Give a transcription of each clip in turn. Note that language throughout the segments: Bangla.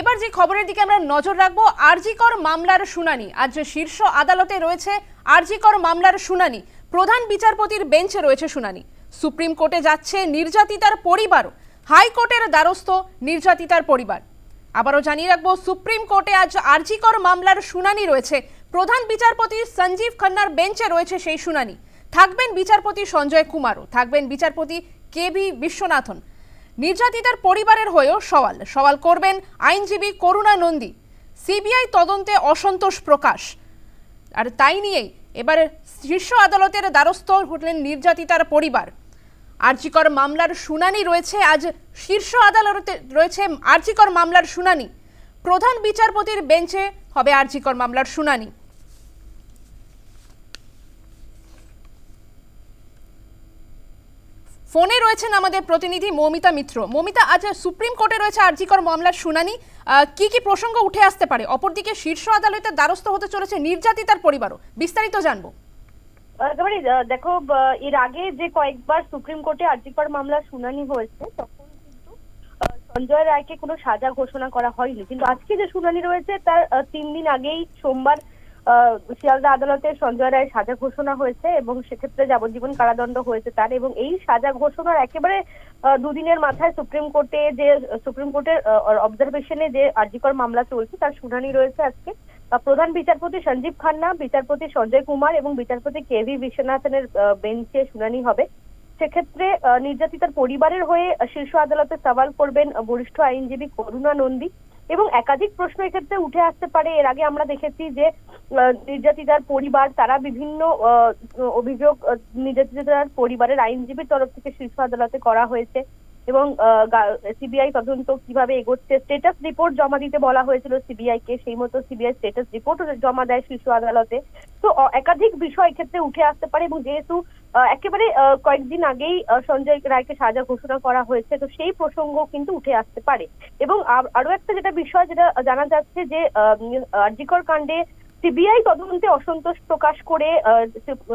এবার যে খবরের দিকে আমরা নজর রাখব, আরজিকর মামলার শুনানি। আজ যে শীর্ষ আদালতে রয়েছে আরজিকর মামলার শুনানি, প্রধান বিচারপতির বেঞ্চে রয়েছে শুনানি। সুপ্রিম কোর্টে যাচ্ছে নির্যাতিতার পরিবারও। হাইকোর্টের দ্বারস্থ নির্যাতিতার পরিবার। আবারও জানিয়ে রাখব, সুপ্রিম কোর্টে আজ আরজিকর মামলার শুনানি রয়েছে। প্রধান বিচারপতি সঞ্জীব খান্নার বেঞ্চে রয়েছে সেই শুনানি। থাকবেন বিচারপতি সঞ্জয় কুমারও। থাকবেন বিচারপতি কে ভি বিশ্বনাথন। নির্যাতিতার পরিবারের হয়েও সওয়াল। সওয়াল করবেন আইনজীবী করুণা নন্দী। সিবিআই তদন্তে অসন্তোষ প্রকাশ। আর তাই নিয়েই এবার শীর্ষ আদালতের দ্বারস্থ হলেন নির্যাতিতার পরিবার। আর্জিকর মামলার শুনানি রয়েছে আজ শীর্ষ আদালতে, রয়েছে আর্জিকর মামলার শুনানি। প্রধান বিচারপতির বেঞ্চে হবে আর্জিকর মামলার শুনানি। ফোনে রয়েছেন আমাদের প্রতিনিধি মৌমিতা মিত্র। মৌমিতা, আজ সুপ্রিম কোর্টে রয়েছে আরজিকর মামলার শুনানি। কি কি প্রসঙ্গ উঠে আসতে পারে? অপরদিকে শীর্ষ আদালতের দ্বারস্থ হতে চলেছে নির্যাতিতার পরিবারও। বিস্তারিত জানব। দেখো এর আগে যে কয়েকবার সুপ্রিম কোর্টে আর্জিকর মামলার শুনানি হয়েছে, তখন সঞ্জয় রায়কে কোনো সাজা ঘোষণা করা হয়নি। কিন্তু আজকে যে শুনানি রয়েছে, তার তিন দিন আগেই সোমবার শিয়ালদা আদালতে সঞ্জয় রায় সাজা ঘোষণা হয়েছে এবং সেক্ষেত্রে যাবজ্জীবন কারাদণ্ড হয়েছে তার এবং এই সাজা ঘোষণার একেবারে দুদিনের মাথায় সুপ্রিম কোর্টে যে, সুপ্রিম কোর্টের অবজারভেশনে যে আর্জিকর মামলা চলছে তার শুনানি রয়েছে আজকে। প্রধান বিচারপতি সঞ্জীব খান্না, বিচারপতি সঞ্জয় কুমার এবং বিচারপতি কে ভি বিশ্বনাথনের বেঞ্চে শুনানি হবে। সেক্ষেত্রে নির্যাতিতার পরিবারের হয়ে শীর্ষ আদালতে সওয়াল করবেন বরিষ্ঠ আইনজীবী করুণা নন্দী। এবং একাধিক প্রশ্ন এক্ষেত্রে উঠে আসতে পারে। এর আগে আমরা দেখেছি যে নির্যাতিতার পরিবার তারা বিভিন্ন আহ, অভিযোগ নির্যাতিতার পরিবারের আইনজীবীর তরফ থেকে শীর্ষ আদালতে করা হয়েছে এবং সিবিআই তদন্ত কীভাবে এগোচ্ছে স্টেটাস রিপোর্ট জমা দিতে বলা হয়েছিল সিবিআই কে সেই মতো সিবিআই স্টেটাস রিপোর্ট জমা দেয় শীর্ষ আদালতে। তো একাধিক বিষয় ক্ষেত্রে উঠে আসতে পারে এবং যেহেতু আহ, একেবারে আহ, কয়েকদিন আগেই সঞ্জয় রায়কে সাজা ঘোষণা করা হয়েছে তো সেই প্রসঙ্গ কিন্তু উঠে আসতে পারে। এবং আর- একটা যেটা বিষয় যেটা জানা যাচ্ছে যে আরজিকর কাণ্ডে সিবিআই তদন্তে অসন্তোষ প্রকাশ করে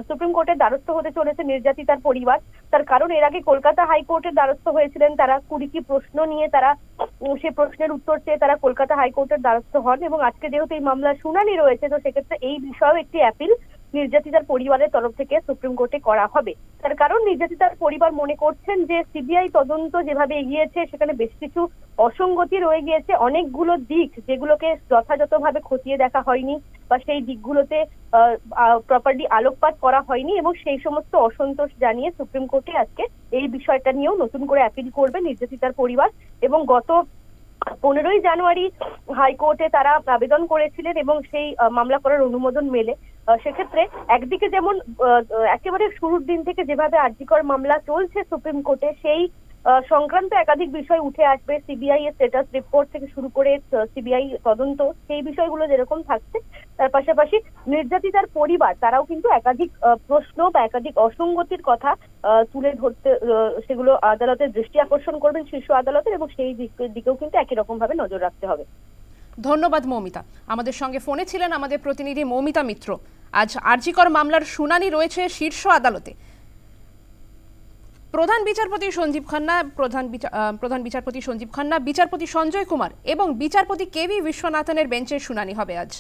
সুপ্রিম কোর্টের দ্বারস্থ হতে চলেছে নির্যাতিতার পরিবার। তার কারণ এর আগে কলকাতা হাইকোর্টের দ্বারস্থ হয়েছিলেন। তারা কুড়িটি প্রশ্ন নিয়ে তারা সে প্রশ্নের উত্তর চেয়ে তারা কলকাতা হাইকোর্টের দ্বারস্থ হন এবং আজকে যেহেতু এই মামলার শুনানি রয়েছে, তো সেক্ষেত্রে এই বিষয়েও একটি অ্যাপিল নির্যাতিতার পরিবারের তরফ থেকে সুপ্রিম কোর্টে করা হবে। তার কারণ নির্যাতিতার পরিবার মনে করছেন যে সিবিআই তদন্ত যেভাবে এগিয়েছে, সেখানে বেশ কিছু অসঙ্গতি রয়ে গিয়েছে। অনেকগুলো দিক যেগুলোকে যথাযথভাবে খতিয়ে দেখা হয়নি বা সেই দিকগুলোতে প্রপারলি আলোকপাত করা হয়নি এবং সেই সমস্ত অসন্তোষ জানিয়ে সুপ্রিম কোর্টে আজকে এই বিষয়টা নিয়েও নতুন করে অ্যাপিল করবে নির্যাতিতার পরিবার এবং গত পনেরোই জানুয়ারি হাইকোর্টে তারা আবেদন করেছিলেন এবং সেই মামলা করার অনুমোদন মেলে। সেক্ষেত্রে একদিকে যেমন একেবারে শুরুর দিন থেকে যেভাবে আর্জিকর মামলা চলছে সুপ্রিম কোর্টে, সেই সংক্রান্ত একাধিক বিষয় উঠে আসবে, সিবিআই এর স্ট্যাটাস রিপোর্ট থেকে শুরু করে সিবিআই তদন্ত, সেই বিষয়গুলো যেরকম থাকছে, তার পাশাপাশি নির্যাতিতার পরিবার, তারাও কিন্তু একাধিক প্রশ্ন বা একাধিক অসঙ্গতির কথা তুলে ধরতে সেগুলো আদালতের দৃষ্টি আকর্ষণ করবেন শীর্ষ আদালতের এবং সেই দিক- দিকেও কিন্তু একই রকম ভাবে নজর রাখতে হবে। ধন্যবাদ মৌমিতা। আমাদের সঙ্গে ফোনে ছিলেন আমাদের প্রতিনিধি মৌমিতা মিত্র। আজ আরজিকর মামলার শুনানি রয়েছে শীর্ষ আদালতে। প্রধান বিচারপতি সঞ্জীব খান্না, প্রধান প্রধান বিচারপতি সঞ্জীব খান্না, বিচারপতি সঞ্জয় কুমার এবং বিচারপতি কে ভি বিশ্বনাথনের বেঞ্চের শুনানি হবে আজ।